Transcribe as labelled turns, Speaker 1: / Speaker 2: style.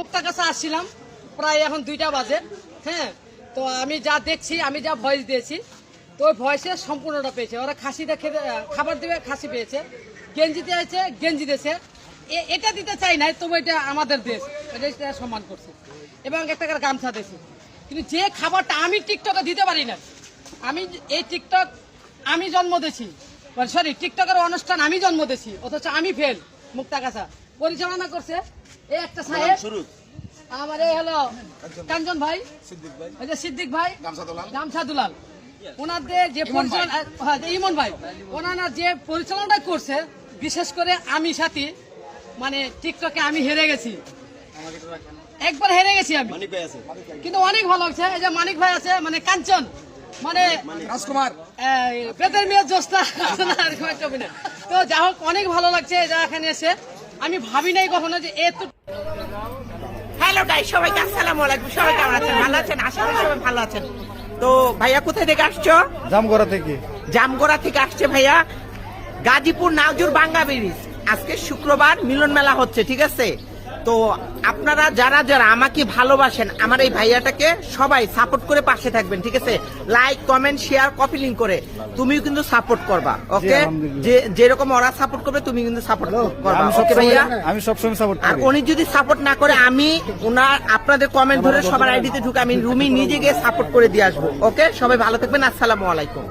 Speaker 1: মুক্তার কাছে আসছিলাম, প্রায় এখন দুইটা বাজে হ্যাঁ? তো আমি যা দেখছি, আমি যা ভয়েস দিয়েছি, তো ওই ভয়েসে সম্পূর্ণটা পেয়েছে। ওরা খাসিটা খেতে খাবার দেবে, খাসি পেয়েছে। গেঞ্জি দিয়েছে গেঞ্জি দিয়েছে। এটা দিতে চাই নাই, তবু এটা আমাদের দেশ, এটা সম্মান করছে। এবং একটা গামছা দিয়েছে। কিন্তু যে খাবারটা আমি টিকটকে দিতে পারি না আমি এই টিকটক আমি জন্ম দিয়েছি। সরি টিকটকের অনুষ্ঠান আমি জন্ম দিয়েছি, অথচ আমি ফেল মুক্তাগাছা পরিচালনা করছে। এই একটা সাহেব। আমার এই হলো কাঞ্চন ভাই। ওই যে সিদ্দিক ভাই। গামছা দুলাল। ওনাদের যে পরিচালনা হ্যাঁ, যে ইমন ভাই। ওনারা যে পরিচালনাটা করছে বিশেষ করে আমি সাথী মানে টিকটকে আমি হেরে গেছি। একবার হেরে গেছি আমি। কিন্তু অনেক ভালো লাগছে। এই যে মানিক ভাই আছে মানে কাঞ্চন মানে
Speaker 2: রাজকুমার।
Speaker 1: বেতের মেয়ের জোস্তা তো যা হোক অনেক ভালো লাগছে। যা এখানে এসে আমি ভাবি নাই কখনো যে এত
Speaker 3: হ্যালো গাই সবাইকে আসসালামু আলাইকুম। সবাই কেমন আছেন? ভালো আছেন? আশা করি সবাই ভালো আছেন। তো ভাইয়া কোথায় থেকে আসছো?
Speaker 2: জামগড়া থেকে।
Speaker 3: জামগড়া থেকে আসছে ভাইয়া। গাজীপুর নাওজুর বাঙ্গা ব্রিজ আজকে শুক্রবার মিলন মেলা হচ্ছে ঠিক আছে? তো আপনারা যারা যারা আমাকে ভালোবাসেন আমার এই ভাইয়াটাকে সবাই সাপোর্ট করে পাশে থাকবেন ঠিক আছে? Like comment share copy link করে তুমিও কিন্তু সাপোর্ট করবা ওকে যে যেরকম ওরা সাপোর্ট করবে তুমি কিন্তু সাপোর্ট করবা
Speaker 2: আমি
Speaker 3: ওকে ভাইয়া?
Speaker 2: আমি সবসময় সাপোর্ট
Speaker 3: আর উনি যদি সাপোর্ট না করে আমি ওনার আপনাদের কমেন্ট ধরে সবার আইডিতে ঢুকে আমি রুমি নিজে গিয়ে সাপোর্ট করে দিয়ে আসব ওকে সবাই ভালো থাকবেন আসসালামু আলাইকুম।